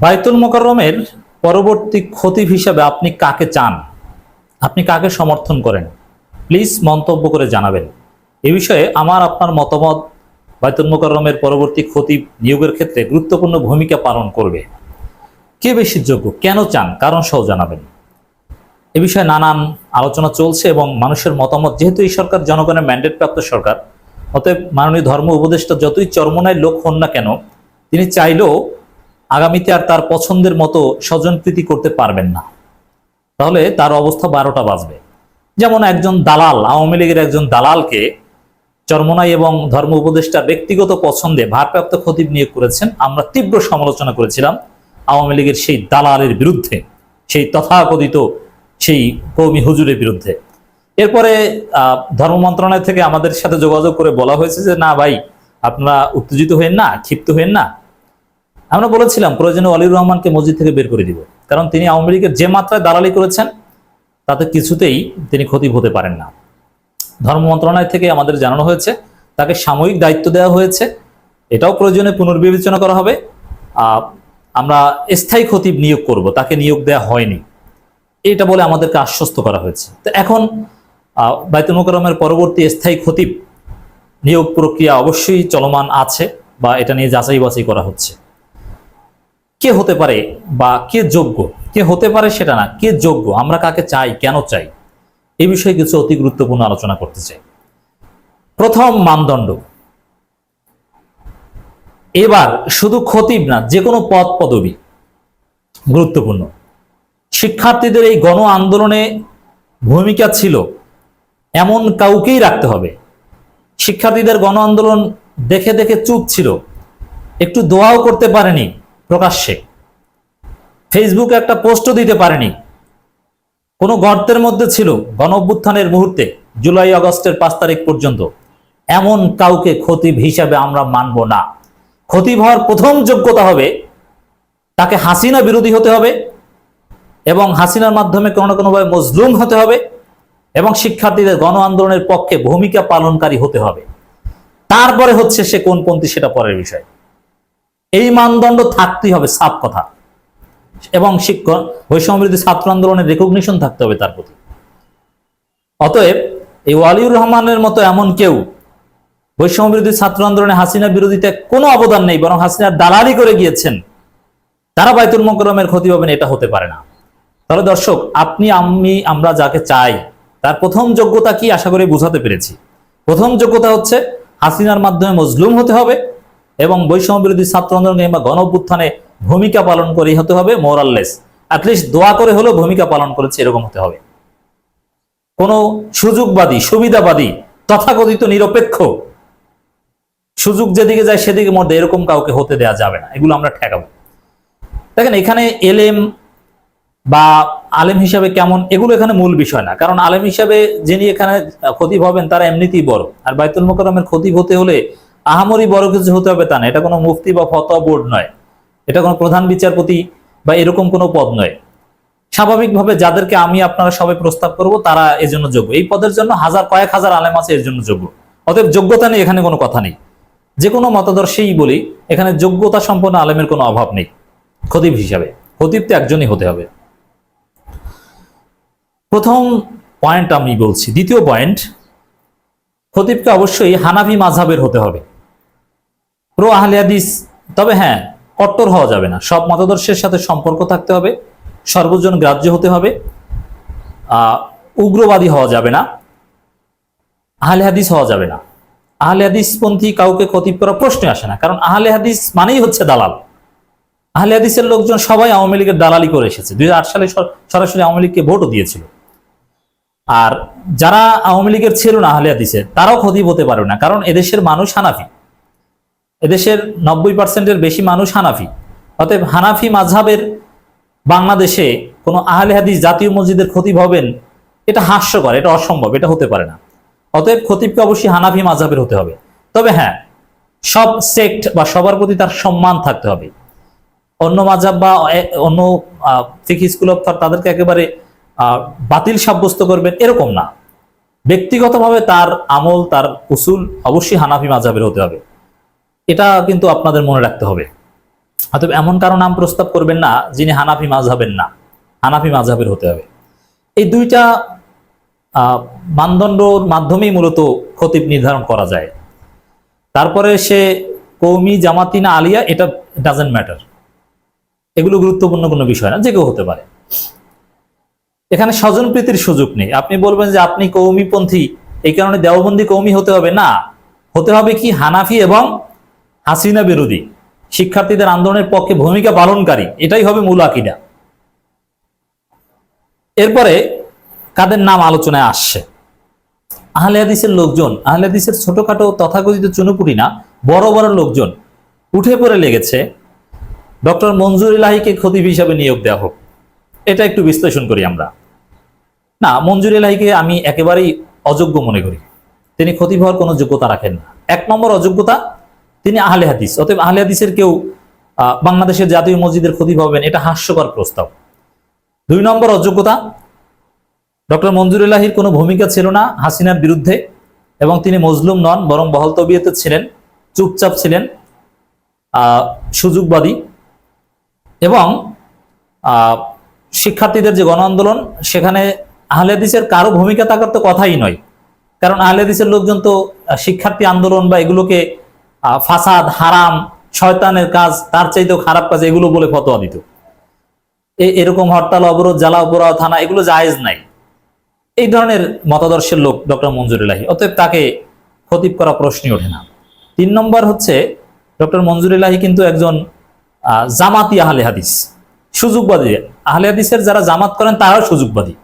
বাইতুল মোকাররমের পরবর্তী খতিব হিসাবে আপনি কাকে চান? আপনি কাকে সমর্থন করেন? প্লিজ মন্তব্য করে জানাবেন। এ বিষয়ে আমার, আপনার মতামত বাইতুল মোকাররমের পরবর্তী খতিব নিয়োগের ক্ষেত্রে গুরুত্বপূর্ণ ভূমিকা পালন করবে। কে বেশি যোগ্য? কেন চান? কারণ সহ জানাবেন। এ বিষয়ে নানান আলোচনা চলছে এবং মানুষের মতামত, যেহেতু এই সরকার জনগণের ম্যান্ডেট প্রাপ্ত সরকার, অতএব মাননীয় ধর্ম উপদেষ্টা যতই চরমনায় লোক হন না কেন, তিনি চাইলেও আগামীতে আর তার পছন্দের মতো স্বজনপ্রীতি করতে পারবেন না। তাহলে তার অবস্থা বারোটা বাজবে। যেমন একজন দালাল, আওয়ামী লীগের একজন দালালকে চরমনাই এবং ধর্ম উপদেষ্টা ব্যক্তিগত পছন্দে ভারপ্রাপ্ত খতিব নিয়োগ করেছেন। আমরা তীব্র সমালোচনা করেছিলাম আওয়ামী লীগের সেই দালালের বিরুদ্ধে, সেই তথাকথিত সেই কৌমি হুজুরের বিরুদ্ধে। এরপরে ধর্ম মন্ত্রণালয় থেকে আমাদের সাথে যোগাযোগ করে বলা হয়েছে যে, না ভাই, আপনারা উত্তেজিত হয়েন না, ক্ষিপ্ত হয়েন না। আমরা বলেছিলাম, প্রয়োজনে অলিউর রহমানকে মসজিদ থেকে বের করে দিব। কারণ তিনি আওয়ামী লীগের যে মাত্রায় দালালি করেছেন, তাতে কিছুতেই তিনি ক্ষতি হতে পারেন না। ধর্ম মন্ত্রণালয় থেকে আমাদের জানানো হয়েছে, তাকে সাময়িক দায়িত্ব দেওয়া হয়েছে। এটাও প্রয়োজনে পুনর্বিবেচনা করা হবে। আমরা স্থায়ী খতিব নিয়োগ করব, তাকে নিয়োগ দেওয়া হয়নি। এটা বলে আমাদেরকে আশ্বস্ত করা হয়েছে। তো এখন বাইতুল মোকরমের পরবর্তী স্থায়ী খতিব নিয়োগ প্রক্রিয়া অবশ্যই চলমান আছে বা এটা নিয়ে যাচাই বাছাই করা হচ্ছে। কে হতে পারে বা কে যোগ্য? কে হতে পারে সেটা না, কে যোগ্য? আমরা কাকে চাই, কেন চাই? এই বিষয়ে কিছু অতি গুরুত্বপূর্ণ আলোচনা করতে চাই। প্রথম মানদণ্ড। এবার শুধু খতিব না যে কোনো পদ পদবি। গুরুত্বপূর্ণ। শিক্ষার্থীদের এই গণ আন্দোলনে ভূমিকা ছিল এমন কাউকেই রাখতে হবে। শিক্ষার্থীদের গণ আন্দোলন দেখে দেখে চুপ ছিল। একটু দোয়াও করতে পারেনি। প্রকাশ্যে। ফেসবুকে একটা পোস্টও দিতে পারেনি। কোনো গর্তের মধ্যে ছিল গণ অভ্যুত্থানের মুহূর্তে, জুলাই আগস্টের পাঁচ তারিখ পর্যন্ত। এমন কাউকে খতিব হিসাবে আমরা মানব না। খতিব হওয়ার প্রথম যোগ্যতা হবে, তাকে হাসিনা বিরোধী হতে হবে এবং হাসিনার মাধ্যমে কোনো না কোনোভাবে মজলুম হতে হবে এবং শিক্ষার্থীদের গণ আন্দোলনের পক্ষে ভূমিকা পালনকারী হতে হবে। তারপরে হচ্ছে সে কোন পন্থী সেটা পরের বিষয়। এই মানদণ্ড থাকতেই হবে, সাফ কথা। এবং শিক্ষক, বৈষম্যবিরোধী ছাত্র আন্দোলনের রেকগনিশন থাকতে হবে তার প্রতি। অতএব এই ওয়ালিউর রহমানের মতো এমন কেউ বৈষম্যবিরোধী ছাত্র আন্দোলনে হাসিনা বিরোধিতা কোনো অবদান নেই, বরং হাসিনার দালালি করে গিয়েছেন, তারা বাইতুল মোকরমের ক্ষতি পাবেন এটা হতে পারে না। তাহলে দর্শক, আপনি, আমি, আমরা যাকে চাই, তার প্রথম যোগ্যতা কি? আশা করি বুঝাতে পেরেছি। প্রথম যোগ্যতা হচ্ছে হাসিনার মাধ্যমে মজলুম হতে হবে এবং বৈষম্য বিরোধী ছাত্র আন্দোলন কিংবা গণ ভূমিকা পালন করেই হতে হবে মোরাললেস। অ্যাটলিস্ট দোয়া করে হলেও ভূমিকা পালন করেছে এরকম হতে হবে। কোনো সুযোগবাদী, সুবিধাবাদী, তথাকথিত নিরপেক্ষ সুযোগ যেদিকে যায় সেদিকে মধ্যে এরকম কাউকে হতে দেওয়া যাবে না। এগুলো আমরা ঠেকাবো। দেখেন, এখানে এলেম বা আলেম হিসাবে কেমন, এগুলো এখানে মূল বিষয় না। কারণ আলেম হিসাবে যিনি এখানে খতিব হবেন, তারা এমনিতেই বড়। আর বাইতুল মোকরমের খতিব হতে হলে আহামরি বড় কিছু হতে হবে তা না। এটা কোনো মুফতি বা ফতোয়া বোর্ড নয়। এটা কোনো প্রধান বিচারপতি বা এরকম কোনো পদ নয়। স্বাভাবিকভাবে যাদেরকে আমি আপনারা সবাই প্রস্তাব করব, তারা এজন্য যোগ্য। এই পদের জন্য হাজার কয়েক হাজার আলেম আছে, এর জন্য যোগ্য। অতএব যোগ্যতা নেই এখানে কোনো কথা নেই। যে কোনো মতাদর্শেই বলি, এখানে যোগ্যতা সম্পন্ন আলেমের কোনো অভাব নেই। খতিব হিসাবে। খতিব তো একজনই হতে হবে। প্রথম পয়েন্ট আমি বলছি। দ্বিতীয় পয়েন্ট, খতিবকে অবশ্যই হানাফি মাঝহাবের হতে হবে। প্রো আহলে হাদিস, তবে হ্যাঁ কট্টর হওয়া যাবে না। সব মতাদর্শের সাথে সম্পর্ক থাকতে হবে, সর্বজন গ্রাহ্য হতে হবে উগ্রবাদী হওয়া যাবে না, আহলে হাদিস হওয়া যাবে না। আহলে হাদিসপন্থী কাউকে খতিব করা প্রশ্নে আসে না, কারণ আহলে হাদিস মানেই হচ্ছে দালাল। আহলে হাদিসের লোকজন সবাই আওয়ামী লীগের দালালি করে এসেছে। দুই হাজার আট সালে সর- সরাসরি আওয়ামী লীগকে ভোটও দিয়েছিল। আর যারা আওয়ামী লীগের ছিল না আহলে হাদিসের তারাও খতিব হতে পারবে না, কারণ এদেশের মানুষ হানাফি। এদেশের নব্বই পার্সেন্টের বেশি মানুষ হানাফি। অতএব হানাফি মাঝহাবের বাংলাদেশে কোনো আহলে হাদিস জাতীয় মসজিদের খতিব হবেন, এটা হাস্যকর, এটা অসম্ভব, এটা হতে পারে না। অতএব খতিবকে অবশ্যই হানাফি মাঝহাবের হতে হবে। তবে হ্যাঁ সব সেক্ট বা সবার প্রতি তার সম্মান থাকতে হবে। অন্য মাঝাব বা অন্য ফিকি স্কুল অফ থট তাদেরকে একেবারে বাতিল সাব্যস্ত করবেন, এরকম না। ব্যক্তিগতভাবে তার আমল, তার উসুল অবশ্যই হানাফি মাঝাবের হতে হবে। এটা কিন্তু আপনাদের মনে রাখতে হবে। অতএব এমন কারও নাম প্রস্তাব করবেন না, যিনি হানাফি মাঝহাবের না, হানাফি মাঝহাবের হতে হবে। এই দুইটা মানদণ্ডর মাধ্যমেই মূলত খতিব নির্ধারণ করা যায়। তারপরে সে কৌমি জামাতি না আলিয়া, এটা ডাজেন্ট ম্যাটার এগুলো গুরুত্বপূর্ণ কোনো বিষয় না, যে কেউ হতে পারে। এখানে স্বজনপ্রীতির সুযোগ নেই। আপনি বলবেন যে আপনি কৌমিপন্থী এই কারণে দেওবন্দি কৌমি হতে হবে না। হতে হবে কি হানাফি এবং হাসিনা বিরোধী। শিক্ষার্থীদের আন্দোলনের পক্ষে ভূমিকা পালনকারী, এটাই হবে মূল আকিদা। এরপরে কাদের নাম আলোচনায় আসছে? আহলে হাদিসের লোকজন, আহলে হাদিসের ছোটখাটো তথাকথিত চুনুপুটি না, বড় বড় লোকজন উঠে পড়ে লেগেছে, ডক্টর মঞ্জুর ইলাহিকে খতিব হিসাবে নিয়োগ দেওয়া হোক। এটা একটু বিশ্লেষণ করি আমরা। না, মঞ্জুর ইলাহিকে আমি একেবারেই অযোগ্য মনে করি। তিনি খতিব হওয়ার কোনো যোগ্যতা রাখেন না। এক নম্বর অযোগ্যতা তিনি আহলে হাদিস, অতএব আহলে হাদিসের কেউ বাংলাদেশের জাতীয় মসজিদের খতিব হবেন, এটা হাস্যকর প্রস্তাব। দুই নম্বর অযোগ্যতা, ডক্টর মঞ্জুরুল্লাহির কোনো ভূমিকা ছিল না হাসিনার বিরুদ্ধে, এবং তিনি মজলুম নন, বরং বহল তবিয়তে ছিলেন, চুপচাপ ছিলেন সুযোগবাদী। এবং শিক্ষার্থীদের যে গণ আন্দোলন, সেখানে আহলে হাদিসের কারও ভূমিকা থাকার তো কথাই নয়। কারণ আহলে হাদিসের লোকজন তো শিক্ষার্থী আন্দোলন বা এগুলোকে ফাসাদ, হারাম, শয়তানের কাজ, তার চাইতেও খারাপ কাজ, এগুলো বলে ফতোয়া দিত। এরকম হরতাল, অবরোধ, জ্বালা পোড়া থানা, এগুলো জায়েজ নাই। এই ধরনের মতাদর্শের লোক ডক্টর মঞ্জুরুল্লাহি অতএব তাকে খতিব করা প্রশ্নই ওঠে না। তিন নম্বর হচ্ছে, ডক্টর মঞ্জুরুল্লাহি কিন্তু একজন জামাতি আহলে হাদিস। সুযোগবাদী। আহলে হাদিসের যারা জামাত করেন, তারাও সুযোগবাদী।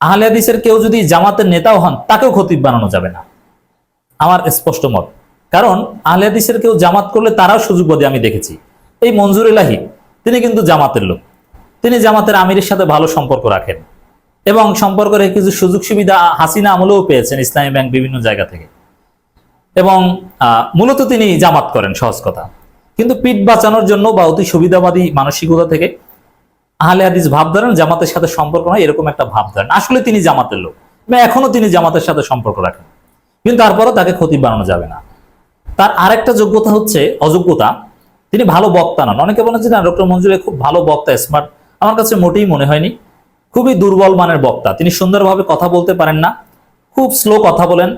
আহলে হাদিসের কেউ যদি জামাতের নেতাও হন, তাকেও খতিব বানানো যাবে না। আমার স্পষ্ট মত। কারণ আহলে হাদিসের কেউ জামাত করলে তারাও সুযোগবাদী আমি দেখেছি। এই মঞ্জুর ইলাহি, তিনি কিন্তু জামাতের লোক। তিনি জামাতের আমিরের সাথে ভালো সম্পর্ক রাখেন এবং সম্পর্ক রেখে কিছু সুযোগ সুবিধা, হাসিনা আমলেও পেয়েছেন ইসলামী ব্যাংক বিভিন্ন জায়গা থেকে। এবং মূলত তিনি জামাত করেন, সহজ কথা। কিন্তু পিঠ বাঁচানোর জন্য বা অতি সুবিধাবাদী মানসিকতা থেকে আহলে হাদিস ভাব ধরেন, জামাতের সাথে সম্পর্ক নয়, এরকম একটা ভাব ধরেন। আসলে তিনি জামাতের লোক। এবং এখনও তিনি জামাতের সাথে সম্পর্ক রাখেন। কিন্তু তারপরও তাকে ক্ষতি বানানো যাবে না। তার আরেকটা যোগ্যতা হচ্ছে অযোগ্যতা। তিনি ভালো বক্তা নন। অনেকে বলেন যে না ডক্টর মঞ্জুরে খুব ভালো বক্তা স্মার্ট আমার কাছে মোটেই মনে হয়নি। খুবই দুর্বল মানের বক্তা। তিনি সুন্দরভাবে কথা বলতে পারেন না। খুব স্লো কথা বলেন।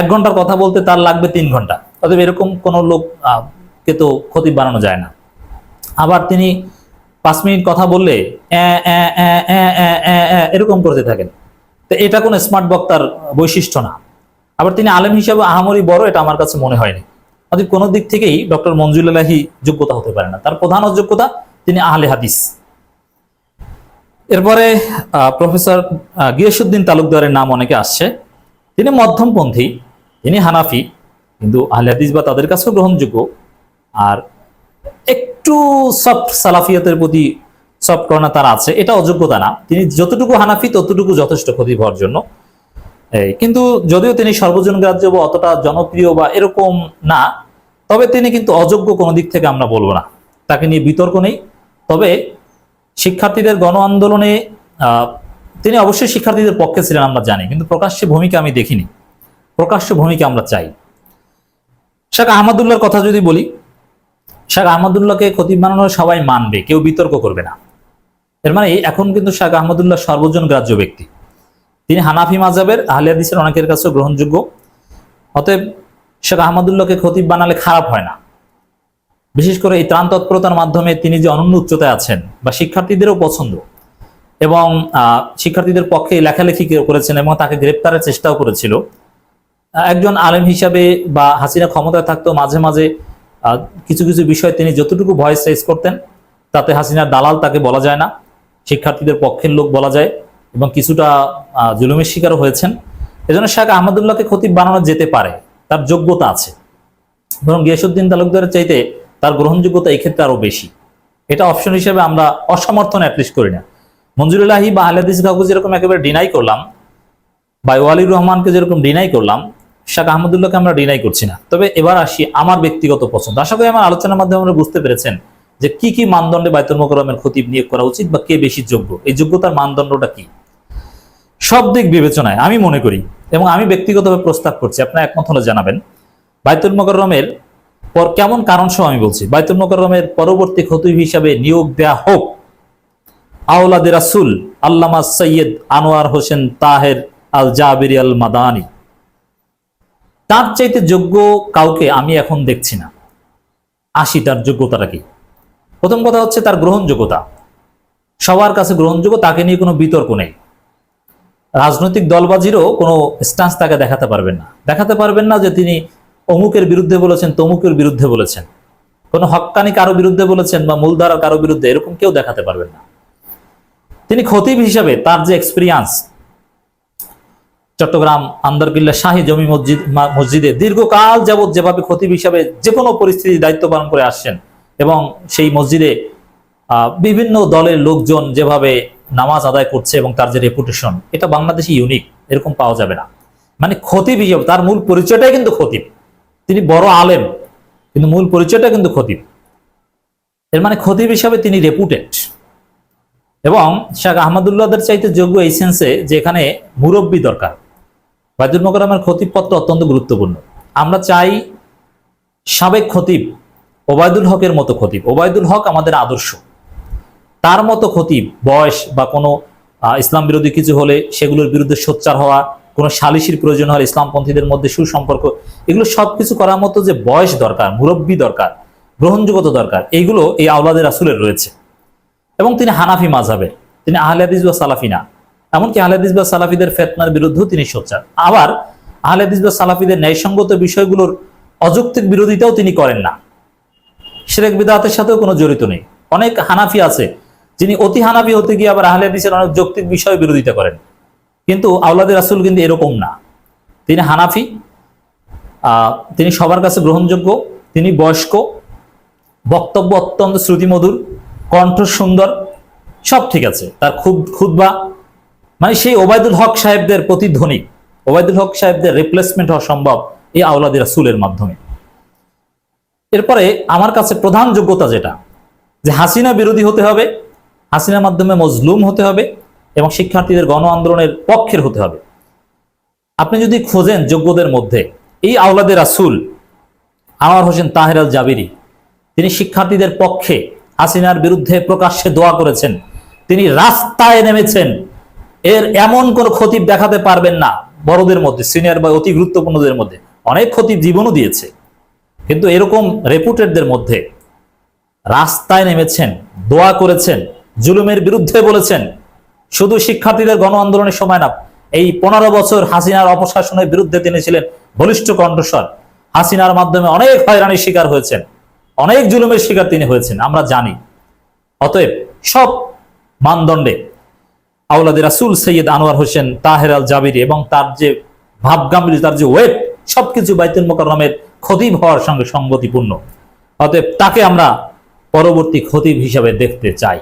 এক ঘণ্টার কথা বলতে তার লাগবে তিন ঘণ্টা। অতএব এরকম কোনো লোক আহ, কে তো ক্ষতি বানানো যায় না। আবার তিনি পাঁচ মিনিট কথা বললে এরকম করতে থাকেন। তো এটা কোনো স্মার্ট বক্তার বৈশিষ্ট্য না। আবার তিনি আলেম হিসাবে আহামরি বড়, এটা আমার কাছে মনে হয়নি। অতএব কোনো দিক থেকেই ডক্টর মঞ্জুল্লাহি যোগ্যতা হতে পারে না। তার প্রধান অযোগ্যতা তিনি আহলে হাদিস। এরপরে প্রফেসর গিয়াসুদ্দিন তালুকদারের নাম অনেকে আসছে। তিনি মধ্যমপন্থী, তিনি হানাফি, কিন্তু আহলে হাদিস বা তাদের কাছেও গ্রহণযোগ্য। আর একটু সফট সালাফিয়াতের প্রতি সফট কর্নার তার আছে, এটা অযোগ্যতা না। তিনি যতটুকু হানাফি, ততটুকু যথেষ্ট ক্ষতি হওয়ার জন্য। কিন্তু যদিও তিনি সর্বজন গ্রাহ্য বা অতটা জনপ্রিয় বা এরকম না, তবে তিনি কিন্তু অযোগ্য কোনো দিক থেকে আমরা বলব না। তাকে নিয়ে বিতর্ক নেই। তবে শিক্ষার্থীদের গণ আন্দোলনে তিনি অবশ্যই শিক্ষার্থীদের পক্ষে ছিলেন আমরা জানি, কিন্তু প্রকাশ্যে ভূমিকা আমি দেখিনি। প্রকাশ্য ভূমিকা আমরা চাই। শেখ আহমদুল্লাহর কথা যদি বলি শেখ আহমদুল্লাহকে খতিব বানানো সবাই মানবে, কেউ বিতর্ক করবে না। এর মানে এখন কিন্তু শেখ আহমদুল্লাহ সর্বজন গ্রাহ্য ব্যক্তি। তিনি হানাফি মাজাবের আহলে হাদিসের অনেকের কাছে গ্রহণযোগ্য। অতএব শেখ আহমদুল্লাহকে খতিব বানালে খারাপ হয় না। বিশেষ করে এই ত্রাণ তৎপরতার মাধ্যমে তিনি যে অনন্য উচ্চতায় আছেন বা শিক্ষার্থীদেরও পছন্দ এবং শিক্ষার্থীদের পক্ষে লেখালেখি করেছেন এবং তাকে গ্রেপ্তারের চেষ্টাও করেছিল। একজন আলেম হিসাবে বা হাসিনা ক্ষমতায় থাকতো মাঝে মাঝে কিছু কিছু বিষয় তিনি যতটুকু ভয়েস রেজ করতেন, তাতে হাসিনার দালাল তাকে বলা যায় না, শিক্ষার্থীদের পক্ষের লোক বলা যায়। এবং কিছুটা জুলুমের শিকারও হয়েছেন। এজন্য শেখ আহমদুল্লাহকে খতিব বানানো যেতে পারে, তার যোগ্যতা আছে। বরং গিয়াসুদ্দিন তালুকদারের চাইতে তার গ্রহণযোগ্যতা এই ক্ষেত্রে আরও বেশি। এটা অপশন হিসেবে আমরা অসমর্থন অ্যাটলিস্ট করি না। মঞ্জুরুল্লাহি বা আহলাদিস কাউকে যেরকম একেবারে ডিনাই করলাম, বা ওয়ালির রহমানকে যেরকম ডিনাই করলাম, শাহ আহমদুল্লাহকে আমরা ডিনাই করছি না। তবে এবার আসি আমার ব্যক্তিগত পছন্দ। আশা করি আমার আলোচনার মাধ্যমে আমরা বুঝতে পেরেছেন যে কি কি মানদণ্ডে বাইতুল মোকরমের খতিব নিয়োগ করা উচিত বা কে বেশি যোগ্য। এই যোগ্যতার মানদণ্ডটা কি? সব দিক বিবেচনায় আমি মনে করি এবং আমি ব্যক্তিগতভাবে প্রস্তাব করছি, আপনার একমত হলে জানাবেন। বাইতুল মোকরমের পর কেমন কারণ সহ আমি বলছি। বাইতুল মোকাররমের পরবর্তী খতিব হিসাবে নিয়োগ দেয়া হোক। আওলাদ রাসুল আল্লামা সৈয়দ আনোয়ার হোসেন তাহের আল জাবির আল মাদানি তার চাইতে যোগ্য কাউকে আমি এখন দেখছি না। আসি তার যোগ্যতাটা কি? প্রথম কথা হচ্ছে তার গ্রহণযোগ্যতা। সবার কাছে গ্রহণযোগ্য, তাকে নিয়ে কোনো বিতর্ক নেই। রাজনৈতিক দলবাজিরও কোনো স্টান্স তাকে দেখাতে পারবেন না। দেখাতে পারবেন না যে তিনি অমুকের বিরুদ্ধে বলেছেন, তমুকের বিরুদ্ধে বলেছেন। কোনো হক্কানি কারও বিরুদ্ধে বলেছেন বা মূলধারা কারও বিরুদ্ধে এরকম কেউ দেখাতে পারবেন না। তিনি খতিব হিসাবে তার যে এক্সপিরিয়েন্স চট্টগ্রাম আন্দারকিল্লা শাহী জমি মসজিদ মসজিদে দীর্ঘকাল যাবৎ যেভাবে খতিব হিসাবে যে কোনো পরিস্থিতি দায়িত্ব পালন করে আসছেন এবং সেই মসজিদে বিভিন্ন দলের লোকজন যেভাবে নামাজ আদায় করছে এবং তার যে রেপুটেশন এটা বাংলাদেশে ইউনিক এরকম পাওয়া যাবে না। মানে খতিব হিসাবে, তার মূল পরিচয়টাই কিন্তু খতিব। তিনি বড় আলেম, কিন্তু মূল পরিচয়টা কিন্তু খতিব। এর মানে খতিব হিসাবে তিনি রেপুটেড এবং শেখ আহমদুল্লাহদের চাইতে যোগ্য এই সেন্সে যে এখানে মুরব্বী দরকার। বাইদুল মোকারমের খতিব পত্র অত্যন্ত গুরুত্বপূর্ণ। আমরা চাই সাবেক খতিব ওবায়দুল হকের মতো খতিব। ওবায়দুল হক আমাদের আদর্শ। তার মতো খতিব, বয়স বা কোনো ইসলাম বিরোধী কিছু হলে সেগুলোর বিরুদ্ধে সোচ্চার হওয়া, কোনো সালিশির প্রয়োজন হলে ইসলামপন্থীদের মধ্যে সুসম্পর্ক, এগুলো সবকিছু করার মতো যে বয়স দরকার, মুরব্বী দরকার, গ্রহণযোগ্যতা দরকার এইগুলো এই আওলাদের রাসুলের রয়েছে। এবং তিনি হানাফি মাঝাবের তিনি আহলে হাদিস বা সালাফি না। এমনকি আহলে হাদিস বা সালাফিদের ফেতনার বিরুদ্ধেও তিনি সোচ্চার। আবার আহলে হাদিস বা সালাফিদের ন্যায়সঙ্গত বিষয়গুলোর অযৌক্তিক বিরোধিতাও তিনি করেন না। শিরেক বিদাতের সাথেও কোনো জড়িত নেই। অনেক হানাফি আছে যিনি অতি হানাফি হতে গিয়ে আবার আহলে হাদিসের অনেক যৌক্তিক বিষয়ে বিরোধিতা করেন। কিন্তু আওলাদের রাসুল কিন্তু এরকম না। তিনি হানাফি তিনি সবার কাছে গ্রহণযোগ্য, তিনি বয়স্ক, বক্তব্য অত্যন্ত শ্রুতিমধুর কণ্ঠ সুন্দর সব ঠিক আছে। তার খুব খুদবা মানে সেই ওবায়দুল হক সাহেবদের প্রতিধ্বনি ওবায়দুল হক সাহেবদের রিপ্লেসমেন্ট হওয়া সম্ভব এই আওলাদি রাসুলের মাধ্যমে। এরপরে আমার কাছে প্রধান যোগ্যতা যেটা, যে হাসিনা বিরোধী হতে হবে হাসিনার মাধ্যমে মজলুম হতে হবে এবং শিক্ষার্থীদের গণ আন্দোলনের পক্ষের হতে হবে। আপনি যদি খোঁজেন যোগ্যদের মধ্যে, এই আওলাদে রাসুল আনোয়ার হোসেন তাহের আল জাবিরি তিনি শিক্ষার্থীদের পক্ষে হাসিনার বিরুদ্ধে প্রকাশ্যে দোয়া করেছেন, তিনি রাস্তায় নেমেছেন, এর এমন কোন খতিব দেখাতে পারবেন না, বড়দের মধ্যে, সিনিয়র বা অতি গুরুত্বপূর্ণদের মধ্যে। অনেক খতিব জীবনও দিয়েছে, কিন্তু এরকম রেপুটেডদের মধ্যে রাস্তায় নেমেছেন, দোয়া করেছেন জুলুমের বিরুদ্ধে বলেছেন, শুধু শিক্ষার্থীদের গণ আন্দোলনের সময় না, এই পনেরো বছর হাসিনার অপশাসনের বিরুদ্ধে তিনি ছিলেন বলিষ্ঠ কণ্ঠস্বর। হাসিনার মাধ্যমে অনেক হয়রানির শিকার হয়েছেন, অনেক জুলুমের শিকার তিনি হয়েছেন, আমরা জানি। অতএব সব মানদণ্ডে আউলাদ রাসুল সৈয়দ আনোয়ার হোসেন তাহের আল জাবিরি এবং তার যে ভাবগাম্ভীর্য, তার যে ওয়েট, সবকিছু বাইতুল মোকাররমের খতিব হওয়ার সঙ্গে সঙ্গতিপূর্ণ। অতএব তাকে আমরা পরবর্তী খতিব হিসাবে দেখতে চাই।